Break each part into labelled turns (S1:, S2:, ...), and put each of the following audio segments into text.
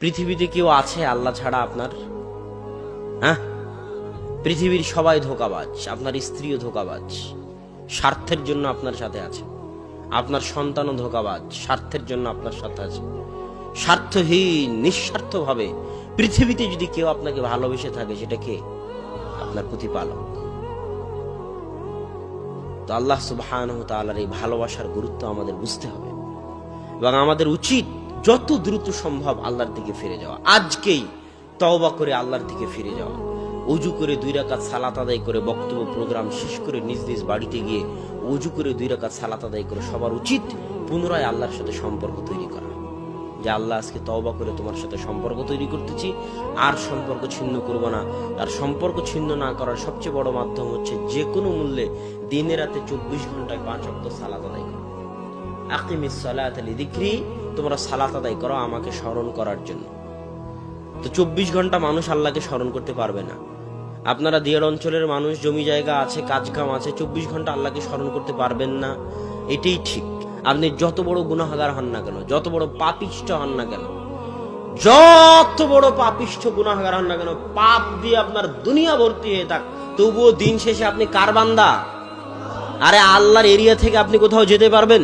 S1: পৃথিবীতে কেউ আছে আল্লাহ ছাড়া আপনার? হ্যাঁ? পৃথিবীর সবাই ধোকাবাজ, আপনার স্ত্রীও ধোকাবাজ, স্বার্থের জন্য আপনার সাথে আছে। আপনার সন্তানও ধোকাবাজ, স্বার্থের জন্য আপনার সাথে আছে। স্বার্থহীন, নিঃস্বার্থভাবে পৃথিবীতে যদি কেউ আপনাকে ভালোবেসে থাকে, সেটা কে? আপনার প্রতিপালক। তো আল্লাহ তালার এই ভালোবাসার গুরুত্ব আমাদের বুঝতে হবে। এবং আমাদের উচিত যত দ্রুত সম্ভব আল্লাহর দিকে ফিরে যাওয়া। আজকেই তওবা করে আল্লাহর দিকে ফিরে যাওয়া। উজু করে দুই রাকাত সালাত আদায় করে বক্তব্য প্রোগ্রাম শেষ করে নিজ নিজ বাড়িতে গিয়ে উজু করে দুই রাকাত সালাত আদায় করে সবার উচিত পুনরায় আল্লাহর সাথে সম্পর্ক তৈরি করা। যে আল্লাহ আজকে তওবা করে তোমার সাথে সম্পর্ক তৈরি করতেছি, আর সম্পর্ক ছিন্ন করব না। আর সম্পর্ক ছিন্ন না করার সবচেয়ে বড় মাধ্যম হচ্ছে যে কোনো মূল্যে দিনে রাতে চব্বিশ ঘন্টায় পাঁচ অব্দ সালাত আদায় করা। আকিমিস সালাত লিযিকরি তোমরা সালাত আদায় করো আমাকে স্মরণ করার জন্য। তো চব্বিশ ঘণ্টা মানুষ আল্লাহকে স্মরণ করতে পারবে না। আপনারা দিয়ার অঞ্চলের মানুষ, জমি জায়গা আছে কাজ কাম আছে, চব্বিশ ঘণ্টা আল্লাহকে স্মরণ করতে পারবেন না। এটাই ঠিক। আপনি যত বড় গুনাহগার হন না কেন, যত বড় পাপিষ্ঠ হন না কেন, যত বড় পাপিষ্ঠ গুনাহগার হন না কেন, পাপ দিয়ে আপনার দুনিয়া ভর্তি হয়ে থাক। তবুও দিন শেষে আপনি কার বান্দা? আরে আল্লাহর এরিয়া থেকে আপনি কোথাও যেতে পারবেন?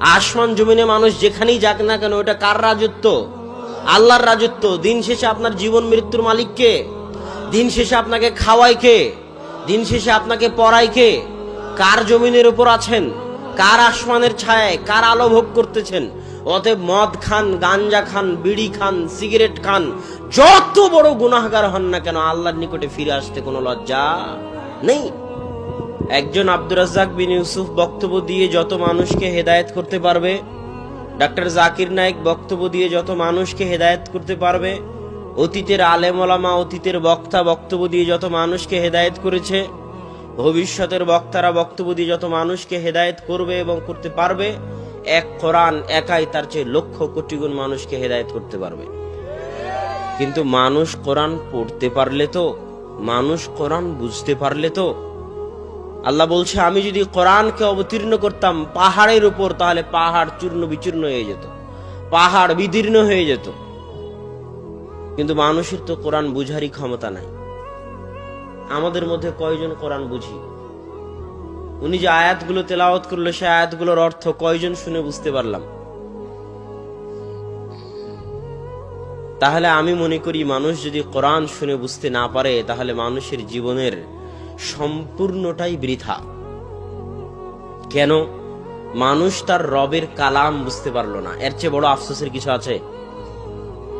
S1: আসমান জমিনে মানুষ যেখানেই যাক না কেন, ওটা কার রাজত্ব? আল্লাহর রাজত্ব। দিন শেষে আপনার জীবন মৃত্যুর মালিক কে? দিন শেষে আপনাকে খাওয়ায় কে? দিন শেষে আপনাকে পড়ায় কে? কার জমিনের উপর আছেন? কার আসমানের ছায়ায়? কার আলো ভোগ করতেছেন? অতএব মদ খান, গাঞ্জা খান, বিড়ি খান, সিগারেট খান, যত বড় গুনাহগার হন না কেন, আল্লাহর নিকটে ফিরে আসতে কোনো লজ্জা নেই? একজন আব্দুর রাজ্জাক বিন ইউসুফ বক্তব্য দিয়ে যত মানুষকে হেদায়েত করতে পারবে, ডাক্তার জাকির নায়েক বক্তব্য দিয়ে যত মানুষকে হেদায়েত করতে পারবে, অতীতের আলেম ওলামা, অতীতের বক্তা বক্তব্য দিয়ে যত মানুষকে হেদায়েত করেছে, ভবিষ্যতের বক্তারা বক্তব্য দিয়ে যত মানুষকে হেদায়েত করবে এবং করতে পারবে, এক কোরআন একাই তার চেয়ে লক্ষ কোটি গুণ মানুষকে হেদায়েত করতে পারবে। কিন্তু মানুষ কোরআন পড়তে পারলে তো, মানুষ কোরআন বুঝতে পারলে তো আল্লাহ বলছে, আমি যদি কোরআনকে অবতীর্ণ করতাম, পাহাড়ের উপর, তাহলে পাহাড় চূর্ণ বিচূর্ণ হয়ে যেত। পাহাড় বিদীর্ণ হয়ে যেত। কিন্তু মানুষের তো কোরআন বুঝারই ক্ষমতা নাই। আমাদের মধ্যে কয়জন কোরআন বুঝি? উনি যে আয়াতগুলো তেলাওয়াত করল সে আয়াতগুলোর অর্থ কয়জন শুনে বুঝতে পারলাম? তাহলে আমি মনে করি, মানুষ যদি কোরআন শুনে বুঝতে না পারে, তাহলে মানুষের জীবনের সম্পূর্ণটাই বৃথা। কেন? মানুষ তার রবের কালাম বুঝতে পারল না। এর চেয়ে বড় আফসোসের কিছু আছে?